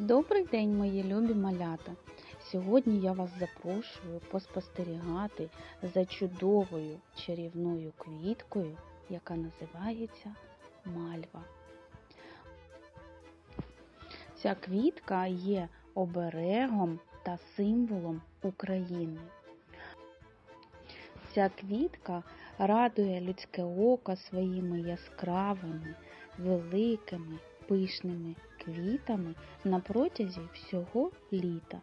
Добрий день, мої любі малята! Сьогодні я вас запрошую поспостерігати за чудовою чарівною квіткою, яка називається мальва. Ця квітка є оберегом та символом України. Ця квітка радує людське око своїми яскравими, великими, пишними квітами на протязі всього літа.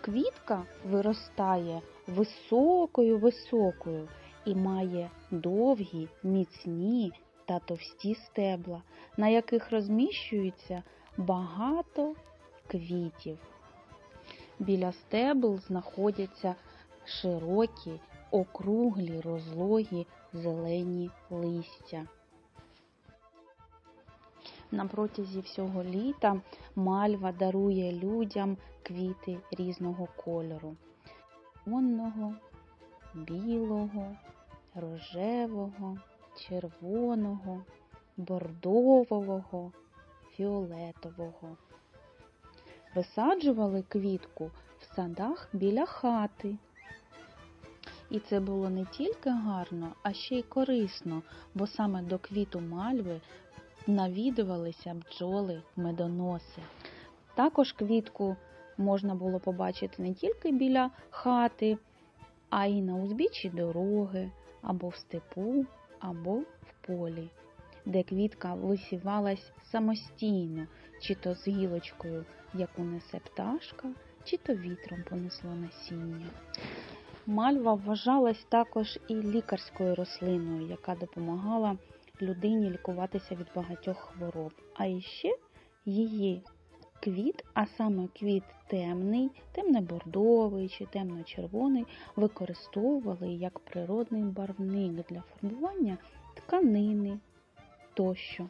Квітка виростає високою високою і має довгі, міцні та товсті стебла, на яких розміщується багато квітів. Біля стебл знаходяться широкі, округлі, розлогі зелені листя. На протязі всього літа мальва дарує людям квіти різного кольору: червоного, білого, рожевого, червоного, бордового, фіолетового. Висаджували квітку в садах біля хати. І це було не тільки гарно, а ще й корисно, бо саме до квіту мальви навідувалися бджоли медоноси. Також квітку можна було побачити не тільки біля хати, а й на узбіччі дороги, або в степу, або в полі, де квітка висівалась самостійно, чи то з гілочкою, яку несе пташка, чи то вітром понесло насіння. Мальва вважалась також і лікарською рослиною, яка допомагала людині лікуватися від багатьох хвороб. А іще її квіт, а саме квіт темний, темно-бордовий чи темно-червоний, використовували як природний барвник для формування тканини тощо.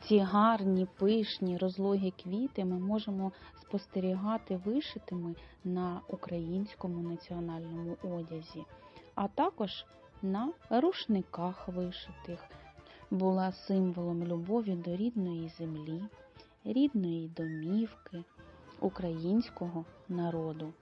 Ці гарні, пишні, розлогі квіти ми можемо спостерігати вишитими на українському національному одязі, а також на рушниках вишитих. Була символом любові до рідної землі, рідної домівки, українського народу.